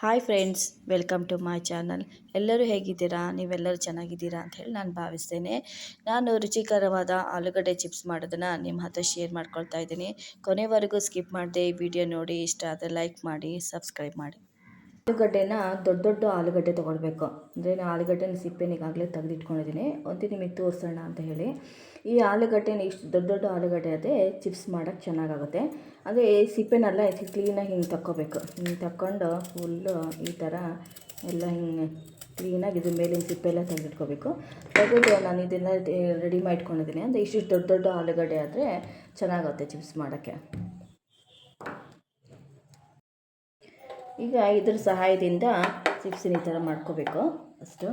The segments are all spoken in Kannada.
Hi friends welcome to my channel ಎಲ್ಲರೂ ಹೇಗಿದ್ದೀರಾ? ನೀವೆಲ್ಲರೂ ಚೆನ್ನಾಗಿದ್ದೀರಾ ಅಂತ ಹೇಳಿ ನಾನು ಭಾವಿಸ್ತೇನೆ. ನಾನು ರುಚಿಕರವಾದ ಆಲೂಗಡ್ಡೆ ಚಿಪ್ಸ್ ಮಾಡೋದನ್ನು ನಿಮ್ಮ ಹತ್ರ ಶೇರ್ ಮಾಡ್ಕೊಳ್ತಾ ಇದ್ದೀನಿ. ಕೊನೆವರೆಗೂ ಸ್ಕಿಪ್ ಮಾಡದೆ ಈ ವಿಡಿಯೋ ನೋಡಿ. ಇಷ್ಟ ಆದರೆ ಲೈಕ್ ಮಾಡಿ ಸಬ್ಸ್ಕ್ರೈಬ್ ಮಾಡಿ. ಆಲೂಗಡ್ಡೆನ ದೊಡ್ಡ ದೊಡ್ಡ ಆಲೂಗಡ್ಡೆ ತೊಗೊಳ್ಬೇಕು. ಅಂದರೆ ನಾನು ಆಲೂಗಡ್ಡೆನ ಸಿಪ್ಪೆನ ಈಗಾಗಲೇ ತೆಗೆದಿಟ್ಕೊಂಡಿದ್ದೀನಿ. ಒಂದು ನಿಮಗೆ ತೋರಿಸೋಣ ಅಂತ ಹೇಳಿ. ಈ ಆಲೂಗಡ್ಡೆನ ಇಷ್ಟು ದೊಡ್ಡ ದೊಡ್ಡ ಆಲೂಗಡ್ಡೆ ಅದೇ ಚಿಪ್ಸ್ ಮಾಡೋಕ್ಕೆ ಚೆನ್ನಾಗಾಗುತ್ತೆ. ಅಂದರೆ ಸಿಪ್ಪೆನೆಲ್ಲ ಕ್ಲೀನಾಗಿ ಹಿಂಗೆ ತಕ್ಕೋಬೇಕು. ಹಿಂಗೆ ತಕ್ಕೊಂಡು ಫುಲ್ಲು ಈ ಥರ ಎಲ್ಲ ಹಿಂಗೆ ಕ್ಲೀನಾಗಿ ಇದ್ರ ಮೇಲಿನ ಸಿಪ್ಪೆಲ್ಲ ತೆಗೆದಿಟ್ಕೋಬೇಕು. ತೆಗೆದು ನಾನು ಇದನ್ನು ರೆಡಿ ಮಾಡಿಟ್ಕೊಂಡಿದ್ದೀನಿ ಅಂದರೆ ಇಷ್ಟು ದೊಡ್ಡ ದೊಡ್ಡ ಆಲೂಗಡ್ಡೆ ಆದರೆ ಚೆನ್ನಾಗುತ್ತೆ ಚಿಪ್ಸ್ ಮಾಡೋಕ್ಕೆ. ಈಗ ಇದ್ರ ಸಹಾಯದಿಂದ ಚಿಪ್ಸಿನ ಈ ಥರ ಮಾಡ್ಕೋಬೇಕು. ಅಷ್ಟು.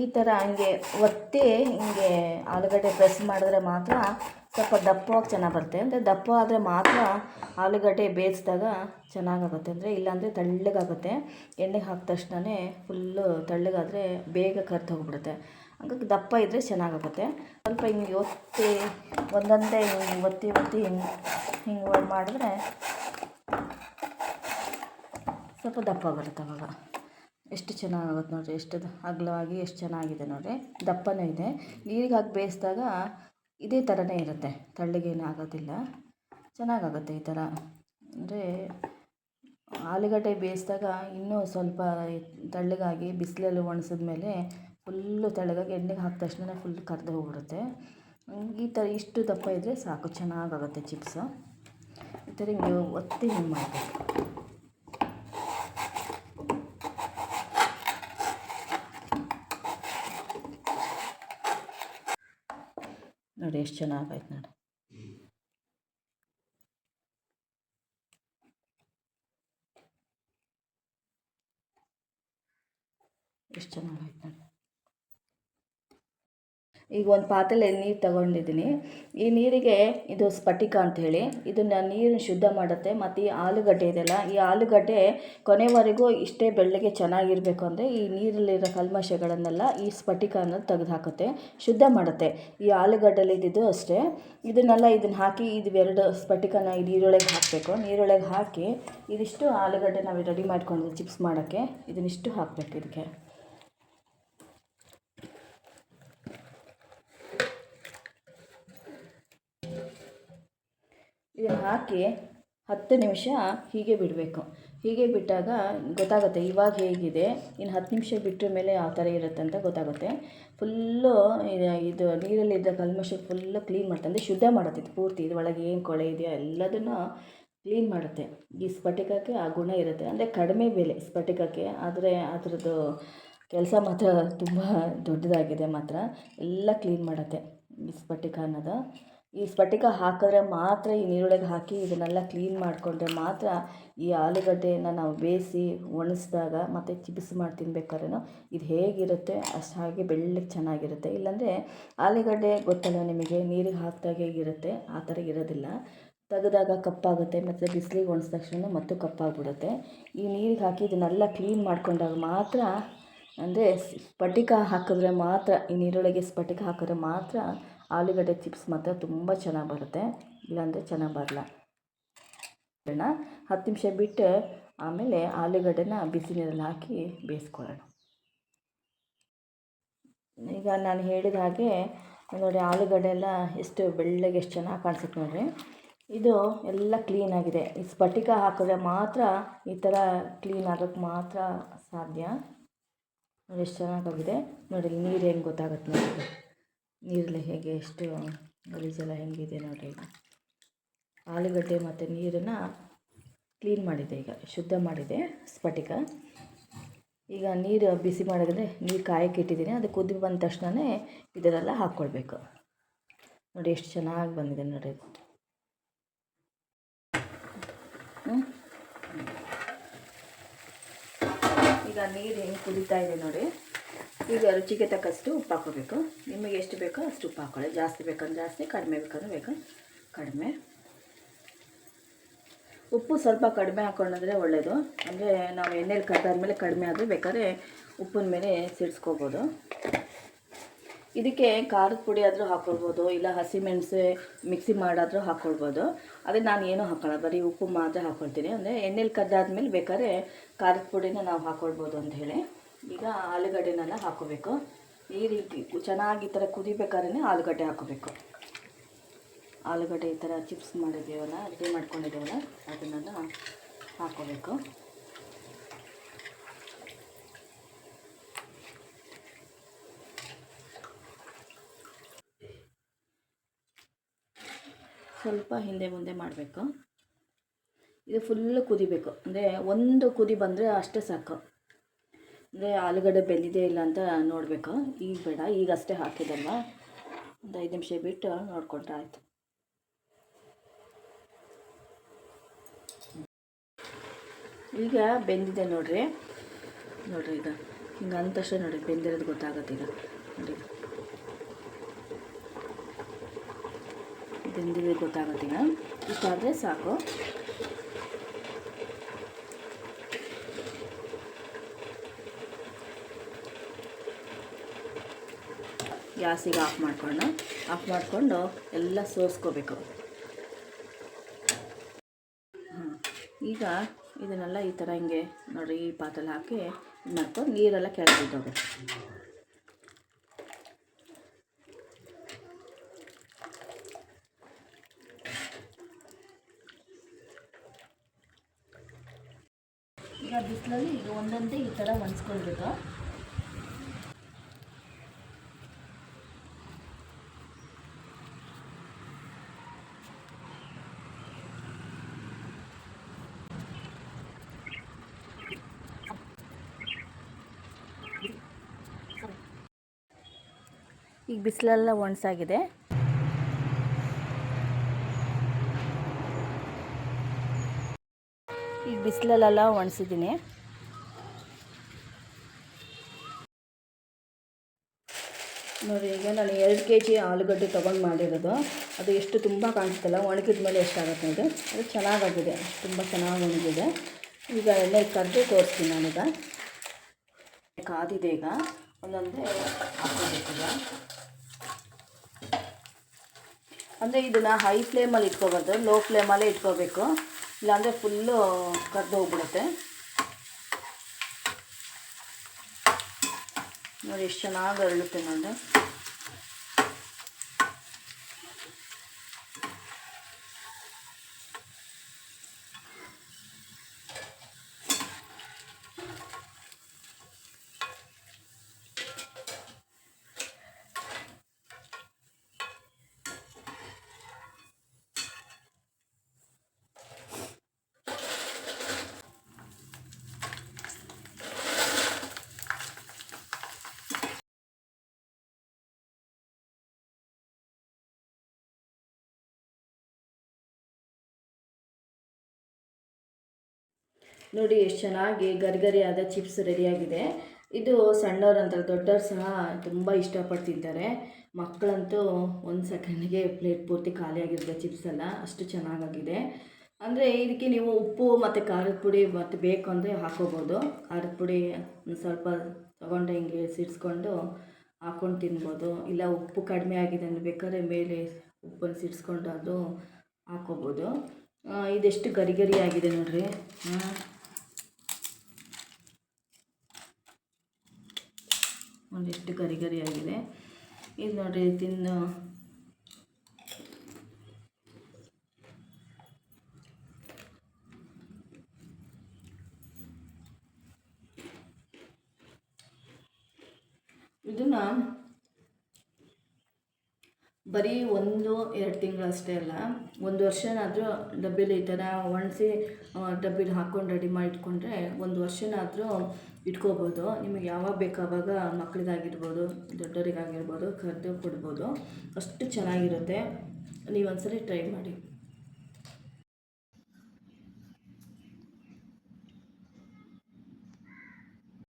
ಈ ಥರ ಹಂಗೆ ಒತ್ತಿ ಹಿಂಗೆ ಆಲೂಗಡ್ಡೆ ಪ್ರೆಸ್ ಮಾಡಿದ್ರೆ ಮಾತ್ರ ಸ್ವಲ್ಪ ದಪ್ಪವಾಗಿ ಚೆನ್ನಾಗಿ ಬರುತ್ತೆ. ಅಂದರೆ ದಪ್ಪ ಆದರೆ ಮಾತ್ರ ಆಲೂಗಡ್ಡೆ ಬೇಯಿಸಿದಾಗ ಚೆನ್ನಾಗಾಗುತ್ತೆ ಅಂದರೆ ಇಲ್ಲಾಂದರೆ ತಳ್ಳಗಾಗುತ್ತೆ. ಎಣ್ಣೆಗೆ ಹಾಕಿದ ತಕ್ಷಣವೇ ಫುಲ್ಲು ತಳ್ಳಗಾದರೆ ಬೇಗ ಕರ್ದು ಹೋಗ್ಬಿಡುತ್ತೆ. ಹಂಗಾಗಿ ದಪ್ಪ ಇದ್ದರೆ ಚೆನ್ನಾಗಾಗುತ್ತೆ. ಸ್ವಲ್ಪ ಹಿಂಗೆ ಒತ್ತಿ ಒಂದೊಂದೇ ಹಿಂಗೆ ಒತ್ತಿ ಒತ್ತಿ ಹಿಂಗೆ ಹಿಂಗೆ ಮಾಡಿದ್ರೆ ಸ್ವಲ್ಪ ದಪ್ಪ ಬರುತ್ತೆ ಅವಾಗ. ಎಷ್ಟು ಚೆನ್ನಾಗಾಗುತ್ತೆ ನೋಡಿರಿ, ಎಷ್ಟು ಅಗಲವಾಗಿ ಎಷ್ಟು ಚೆನ್ನಾಗಿದೆ ನೋಡಿರಿ. ದಪ್ಪನೇ ಇದೆ. ನೀರಿಗೆ ಹಾಕಿ ಬೇಯಿಸಿದಾಗ ಇದೇ ಥರನೇ ಇರುತ್ತೆ. ತಳ್ಳಗೇನು ಆಗೋದಿಲ್ಲ. ಚೆನ್ನಾಗಾಗುತ್ತೆ ಈ ಥರ. ಅಂದರೆ ಆಲೂಗಡ್ಡೆ ಬೇಯಿಸಿದಾಗ ಇನ್ನೂ ಸ್ವಲ್ಪ ತೆಳ್ಳಗಾಗಿ ಬಿಸಿಲಲ್ಲಿ ಒಣಸಿದ್ಮೇಲೆ ಫುಲ್ಲು ತೆಳ್ಳಗಾಗಿ ಎಣ್ಣೆಗೆ ಹಾಕಿದ ತಕ್ಷಣನೇ ಫುಲ್ ಕರ್ದು ಹೋಗ್ಬಿಡುತ್ತೆ. ಈ ಥರ ಇಷ್ಟು ದಪ್ಪ ಇದ್ದರೆ ಸಾಕು, ಚೆನ್ನಾಗಾಗುತ್ತೆ ಚಿಪ್ಸು. ಈ ಥರ ಹಿಂಗೆ ಒತ್ತಿ ಹಿಂಗೆ ಮಾಡಬೇಕು. ನೋಡಿ ಎಷ್ಟು ಚೆನ್ನಾಗಾಯ್ತು ನೋಡಿ. ಎಷ್ಟು ಚೆನ್ನಾಗಾಯ್ತು ನೋಡಿ. ಈಗ ಒಂದು ಪಾತ್ರೆಲಿ ನೀರು ತಗೊಂಡಿದ್ದೀನಿ. ಈ ನೀರಿಗೆ ಇದು ಸ್ಫಟಿಕ ಹೇಳಿ, ಇದನ್ನು ನೀರನ್ನು ಶುದ್ಧ ಮಾಡುತ್ತೆ. ಮತ್ತು ಈ ಆಲೂಗಡ್ಡೆ ಇದೆಯಲ್ಲ, ಈ ಆಲೂಗಡ್ಡೆ ಕೊನೆವರೆಗೂ ಇಷ್ಟೇ ಬೆಳ್ಳಗೆ ಚೆನ್ನಾಗಿರಬೇಕು ಅಂದರೆ ಈ ನೀರಲ್ಲಿರೋ ಕಲ್ಮಶಗಳನ್ನೆಲ್ಲ ಈ ಸ್ಫಟಿಕ ಅನ್ನೋದು ತೆಗೆದುಹಾಕುತ್ತೆ, ಶುದ್ಧ ಮಾಡುತ್ತೆ. ಈ ಆಲೂಗಡ್ಡೆಲಿ ಇದ್ದಿದ್ದು ಅಷ್ಟೇ. ಇದನ್ನೆಲ್ಲ ಇದನ್ನು ಹಾಕಿ ಇದು ಎರಡು ಸ್ಫಟಿಕನ ಈ ನೀರೊಳಗೆ ಹಾಕಬೇಕು. ನೀರೊಳಗೆ ಹಾಕಿ ಇದಿಷ್ಟು ಆಲೂಗಡ್ಡೆ ನಾವು ರೆಡಿ ಮಾಡ್ಕೊಂಡು ಚಿಪ್ಸ್ ಮಾಡೋಕ್ಕೆ. ಇದನ್ನಿಷ್ಟು ಹಾಕಬೇಕು ಇದಕ್ಕೆ. ಇದನ್ನು ಹಾಕಿ ಹತ್ತು ನಿಮಿಷ ಹೀಗೆ ಬಿಡಬೇಕು. ಹೀಗೆ ಬಿಟ್ಟಾಗ ಗೊತ್ತಾಗುತ್ತೆ ಇವಾಗ ಹೇಗಿದೆ ಇನ್ನು ಹತ್ತು ನಿಮಿಷ ಬಿಟ್ಟ ಮೇಲೆ ಯಾವ ಥರ ಇರುತ್ತೆ ಅಂತ ಗೊತ್ತಾಗುತ್ತೆ. ಫುಲ್ಲು ಇದು ನೀರಲ್ಲಿದ್ದ ಕಲ್ಮಶ ಫುಲ್ಲು ಕ್ಲೀನ್ ಮಾಡುತ್ತೆ ಅಂದರೆ ಶುದ್ಧ ಮಾಡುತ್ತೆ ಇದು ಪೂರ್ತಿ. ಇದು ಏನು ಕೊಳೆ ಇದೆಯೋ ಎಲ್ಲದನ್ನು ಕ್ಲೀನ್ ಮಾಡುತ್ತೆ. ಈ ಸ್ಫಟಿಕಕ್ಕೆ ಆ ಗುಣ ಇರುತ್ತೆ. ಅಂದರೆ ಕಡಿಮೆ ಬೆಲೆ ಸ್ಫಟಿಕಕ್ಕೆ, ಆದರೆ ಅದರದ್ದು ಕೆಲಸ ಮಾತ್ರ ತುಂಬ ದೊಡ್ಡದಾಗಿದೆ ಮಾತ್ರ. ಎಲ್ಲ ಕ್ಲೀನ್ ಮಾಡುತ್ತೆ ಈ ಸ್ಫಟಿಕ ಅನ್ನೋದು. ಈ ಸ್ಫಟಿಕ ಹಾಕಿದ್ರೆ ಮಾತ್ರ ಈ ನೀರೊಳಗೆ ಹಾಕಿ ಇದನ್ನೆಲ್ಲ ಕ್ಲೀನ್ ಮಾಡಿಕೊಂಡ್ರೆ ಮಾತ್ರ ಈ ಆಲೂಗಡ್ಡೆಯನ್ನು ನಾವು ಬೇಯಿಸಿ ಒಣಸಿದಾಗ ಮತ್ತು ಚಿಪ್ಸ್ ಮಾಡಿ ತಿನ್ಬೇಕಾದ್ರೂ ಇದು ಹೇಗಿರುತ್ತೆ ಅಷ್ಟು ಹಾಗೆ ಬೆಳ್ಳಗೆ ಚೆನ್ನಾಗಿರುತ್ತೆ. ಇಲ್ಲಾಂದರೆ ಆಲೂಗಡ್ಡೆ ಗೊತ್ತಲ್ಲ ನಿಮಗೆ ನೀರಿಗೆ ಹಾಕಿದಾಗ ಹೇಗಿರುತ್ತೆ? ಆ ಥರ ಇರೋದಿಲ್ಲ. ತೆಗೆದಾಗ ಕಪ್ಪಾಗುತ್ತೆ, ಮತ್ತು ಬಿಸಿಲಿಗೆ ಒಣಸಿದ ತಕ್ಷಣ ಮತ್ತು ಕಪ್ಪಾಗ್ಬಿಡುತ್ತೆ. ಈ ನೀರಿಗೆ ಹಾಕಿ ಇದನ್ನೆಲ್ಲ ಕ್ಲೀನ್ ಮಾಡ್ಕೊಂಡಾಗ ಮಾತ್ರ ಅಂದರೆ ಸ್ಫಟಿಕ ಹಾಕಿದ್ರೆ ಮಾತ್ರ ಈ ನೀರೊಳಗೆ ಸ್ಫಟಿಕ ಹಾಕಿದ್ರೆ ಮಾತ್ರ ಆಲೂಗಡ್ಡೆ ಚಿಪ್ಸ್ ಮಾತ್ರ ತುಂಬ ಚೆನ್ನಾಗಿ ಬರುತ್ತೆ. ಇಲ್ಲಾಂದರೆ ಚೆನ್ನಾಗಿ ಬರಲ್ಲ. ಹತ್ತು ನಿಮಿಷ ಬಿಟ್ಟು ಆಮೇಲೆ ಆಲೂಗಡ್ಡೆನ ಬಿಸಿ ನೀರಲ್ಲಿ ಹಾಕಿ ಬೇಯಿಸ್ಕೊಳ್ಳೋಣ. ಈಗ ನಾನು ಹೇಳಿದ ಹಾಗೆ ನೋಡಿ ಆಲೂಗಡ್ಡೆ ಎಲ್ಲ ಎಷ್ಟು ಬೆಳ್ಳಗೆ ಎಷ್ಟು ಚೆನ್ನಾಗಿ ಕಾಣಿಸುತ್ತೆ ನೋಡಿರಿ. ಇದು ಎಲ್ಲ ಕ್ಲೀನಾಗಿದೆ ಈ ಸ್ಫಟಿಕ ಹಾಕಿದ್ರೆ ಮಾತ್ರ ಈ ಥರ ಕ್ಲೀನ್ ಆಗೋಕ್ಕೆ ಮಾತ್ರ ಸಾಧ್ಯ. ನೋಡಿ ಎಷ್ಟು ಚೆನ್ನಾಗಾಗಿದೆ ನೋಡಿ ನೀರು ಹೆಂಗೆ ಗೊತ್ತಾಗುತ್ತೆ ನೋಡಿ ನೀರಲ್ಲಿ ಹೇಗೆ ಎಷ್ಟು ಗಲೀಜೆಲ್ಲ ಹೆಂಗಿದೆ ನೋಡಿ ಈಗ. ಆಲೂಗಡ್ಡೆ ಮತ್ತು ನೀರನ್ನು ಕ್ಲೀನ್ ಮಾಡಿದೆ ಈಗ, ಶುದ್ಧ ಮಾಡಿದೆ ಸ್ಫಟಿಕ. ಈಗ ನೀರು ಬಿಸಿ ಮಾಡಿದ್ರೆ ನೀರು ಕಾಯಕ್ಕೆ ಇಟ್ಟಿದ್ದೀನಿ, ಅದು ಕುದಿ ಬಂದ ತಕ್ಷಣವೇ ಇದರೆಲ್ಲ ಹಾಕ್ಕೊಳ್ಬೇಕು. ನೋಡಿ ಎಷ್ಟು ಚೆನ್ನಾಗಿ ಬಂದಿದೆ ನೋಡಿ ಈಗ ನೀರು ಹೆಂಗೆ ಕುದೀತಾ ಇದೆ ನೋಡಿ. ಈಗ ರುಚಿಗೆ ತಕ್ಕಷ್ಟು ಉಪ್ಪು ಹಾಕೋಬೇಕು. ನಿಮಗೆ ಎಷ್ಟು ಬೇಕೋ ಅಷ್ಟು ಉಪ್ಪು ಹಾಕೊಳ್ಳಿ. ಜಾಸ್ತಿ ಬೇಕಂದ್ರೆ ಜಾಸ್ತಿ, ಕಡಿಮೆ ಬೇಕಂದ್ರೆ ಬೇಕು, ಕಡಿಮೆ. ಉಪ್ಪು ಸ್ವಲ್ಪ ಕಡಿಮೆ ಹಾಕೊಂಡ್ರೆ ಒಳ್ಳೆಯದು ಅಂದರೆ ನಾವು ಎಣ್ಣೆಲಿ ಕದ್ದಾದ್ಮೇಲೆ ಕಡಿಮೆ ಆದರೆ ಬೇಕಾದ್ರೆ ಉಪ್ಪಿನ ಮೇಲೆ ಸಿಡಿಸ್ಕೋಬೋದು. ಇದಕ್ಕೆ ಖಾರದ ಪುಡಿ ಆದರೂ ಹಾಕ್ಕೊಳ್ಬೋದು ಇಲ್ಲ ಹಸಿಮೆಣಸು ಮಿಕ್ಸಿ ಮಾಡಾದರೂ ಹಾಕ್ಕೊಳ್ಬೋದು ಅದೇ ನಾನು ಏನೂ ಹಾಕೋಲ್ಲ ಬರೀ ಉಪ್ಪು ಮಾತ್ರ ಹಾಕ್ಕೊಳ್ತೀನಿ ಅಂದರೆ ಎಣ್ಣೆಲಿ ಕದ್ದಾದ್ಮೇಲೆ ಬೇಕಾದ್ರೆ ಖಾರದ ಪುಡಿನ ನಾವು ಹಾಕ್ಕೊಳ್ಬೋದು ಅಂತ ಹೇಳಿ. ಈಗ ಆಲೂಗಡ್ಡೆನೆಲ್ಲ ಹಾಕೋಬೇಕು ಈ ರೀತಿ ಚೆನ್ನಾಗಿ ಈ ಥರ ಕುದಿಬೇಕಾದ್ರೆ ಆಲೂಗಡ್ಡೆ ಹಾಕೋಬೇಕು ಆಲೂಗಡ್ಡೆ ಈ ಥರ ಚಿಪ್ಸ್ ಮಾಡಿದ್ದೀವಲ್ಲ ರೆಡಿ ಮಾಡ್ಕೊಂಡಿದ್ದೀವಲ್ಲ, ಅದನ್ನೆಲ್ಲ ಹಾಕೋಬೇಕು ಸ್ವಲ್ಪ ಹಿಂದೆ ಮುಂದೆ ಮಾಡಬೇಕು. ಇದು ಫುಲ್ಲು ಕುದಿಬೇಕು. ಅಂದರೆ ಒಂದು ಕುದಿ ಬಂದರೆ ಅಷ್ಟೇ ಸಾಕು. ಅಂದರೆ ಆಲೂಗಡ್ಡೆ ಬೆಂದಿದೆ ಇಲ್ಲ ಅಂತ ನೋಡಬೇಕು. ಈಗ ಬೇಡ, ಈಗ ಅಷ್ಟೇ ಹಾಕಿದಲ್ವ ಒಂದು ಐದು ನಿಮಿಷ ಬಿಟ್ಟು ನೋಡಿಕೊಂಡ್ರೆ ಆಯಿತು. ಈಗ ಬೆಂದಿದೆ ನೋಡ್ರಿ. ನೋಡ್ರಿ ಈಗ. ಹಿಂಗೆ ಅಂದ ತಕ್ಷಣ ನೋಡಿ ಬೆಂದಿರೋದು ಗೊತ್ತಾಗುತ್ತೆ ಈಗ. ನೋಡಿ ಬೆಂದಿರೋದು ಗೊತ್ತಾಗತ್ತೆ ಈಗ. ಇಷ್ಟಾದರೆ ಸಾಕು. ಗ್ಯಾಸಿಗೆ ಆಫ್ ಮಾಡ್ಕೊಂಡು, ಆಫ್ ಮಾಡಿಕೊಂಡು ಎಲ್ಲ ಸೋಸ್ಕೋಬೇಕು. ಈಗ ಇದನ್ನೆಲ್ಲ ಈ ಥರ ಹಿಂಗೆ ನೋಡಿ, ಈ ಪಾತ್ರೆಲಿ ಹಾಕಿ ಇದು ಮಾಡ್ಕೊಂಡು ನೀರೆಲ್ಲ ಕೆಳಗೆ ಈಗ ಬಿಸಿಲಲ್ಲಿ ಈಗ ಒಂದೊಂದೇ ಈ ಥರ ಒಣಸ್ಕೊಳ್ಬೇಕು. ಈಗ ಬಿಸಿಲೆಲ್ಲ ಒಣಸಾಗಿದೆ. ಈಗ ಬಿಸಿಲಲ್ಲೆಲ್ಲ ಒಣಸಿದ್ದೀನಿ. ನೋಡಿ, ಈಗ ನಾನು ಎರಡು ಕೆ ಜಿ ಆಲೂಗಡ್ಡೆ ತೊಗೊಂಡು ಮಾಡಿರೋದು. ಅದು ಎಷ್ಟು ತುಂಬ ಕಾಣಿಸ್ತಲ್ಲ ಒಣಗಿದ ಮೇಲೆ ಎಷ್ಟಾಗುತ್ತೆ ಅದು? ಅದು ಚೆನ್ನಾಗಾಗಿದೆ, ತುಂಬ ಚೆನ್ನಾಗಿ ಒಣಗಿದೆ. ಈಗ ಎಣ್ಣೆ ಕರೆದು ತೋರಿಸ್ತೀನಿ ನಾನೀಗ. ಕಾದಿದೆ ಈಗ. ಒಂದೊಂದೇ ಹಾಕೋಬೇಕೀಗ ಅಂದರೆ ಇದನ್ನು ಹೈ ಫ್ಲೇಮಲ್ಲಿ ಇಟ್ಕೋಬಾರ್ದು ಲೋ ಫ್ಲೇಮಲ್ಲೇ ಇಟ್ಕೋಬೇಕು. ಇಲ್ಲಾಂದರೆ ಫುಲ್ಲು ಕರೆದು ಹೋಗ್ಬಿಡುತ್ತೆ. ನೋಡಿ, ಎಷ್ಟು ಚೆನ್ನಾಗಿ ಅರಳುತ್ತೆ ನೋಡಿ ನೋಡಿ, ಎಷ್ಟು ಚೆನ್ನಾಗಿ ಗರಿಗರಿಯಾದ ಚಿಪ್ಸ್ ರೆಡಿಯಾಗಿದೆ. ಇದು ಸಣ್ಣವ್ರು ಅಂತಾರೆ ದೊಡ್ಡವ್ರು ಸಹ ತುಂಬ ಇಷ್ಟಪಟ್ಟು ತಿಂತಾರೆ. ಮಕ್ಕಳಂತೂ ಒಂದು ಸೆಕೆಂಡಿಗೆ ಪ್ಲೇಟ್ ಪೂರ್ತಿ ಖಾಲಿಯಾಗಿರುತ್ತೆ ಚಿಪ್ಸ್ ಎಲ್ಲ. ಅಷ್ಟು ಚೆನ್ನಾಗಾಗಿದೆ. ಅಂದರೆ ಇದಕ್ಕೆ ನೀವು ಉಪ್ಪು ಮತ್ತು ಖಾರದ ಪುಡಿ ಮತ್ತು ಬೇಕು ಅಂದರೆ ಹಾಕೋಬೋದು. ಖಾರದ ಪುಡಿ ಒಂದು ಸ್ವಲ್ಪ ತೊಗೊಂಡು ಹಿಂಗೆ ಸಿಡಿಸ್ಕೊಂಡು ಹಾಕ್ಕೊಂಡು ತಿನ್ಬೋದು. ಇಲ್ಲ, ಉಪ್ಪು ಕಡಿಮೆ ಆಗಿದೆ ಅಂದರೆ ಬೇಕಾದ್ರೆ ಮೇಲೆ ಉಪ್ಪನ್ನು ಸಿಡಿಸ್ಕೊಂಡು ಅದು ಹಾಕೋಬೋದು. ಇದೆಷ್ಟು ಗರಿ ಗರಿ ಆಗಿದೆ ನೋಡ್ರಿ. ಒಂದಿಷ್ಟು ಗರಿ ಗರಿ ಆಗಿದೆ. ಇದು ನೋಡಿರಿ ತಿನ್ನು ಇದನ್ನ ಬರೀ ಒಂದು, ಎರಡು ತಿಂಗಳು ಅಷ್ಟೇ ಅಲ್ಲ, ಒಂದು ವರ್ಷನಾದರೂ ಡಬ್ಬಿಲಿ ಈ ಥರ ಒಣಸಿ ಡಬ್ಬಿಲಿ ಹಾಕ್ಕೊಂಡು ರೆಡಿ ಮಾಡಿ ಇಟ್ಕೊಂಡ್ರೆ ಒಂದು ವರ್ಷನಾದರೂ ಇಟ್ಕೋಬೋದು. ನಿಮಗೆ ಯಾವಾಗ ಬೇಕಾವಾಗ ಮಕ್ಕಳಿಗಾಗಿರ್ಬೋದು ದೊಡ್ಡವರಿಗಾಗಿರ್ಬೋದು ಕರೆದು ಕೊಡ್ಬೋದು. ಅಷ್ಟು ಚೆನ್ನಾಗಿರುತ್ತೆ. ನೀವು ಒಂದ್ಸರಿ ಟ್ರೈ ಮಾಡಿ.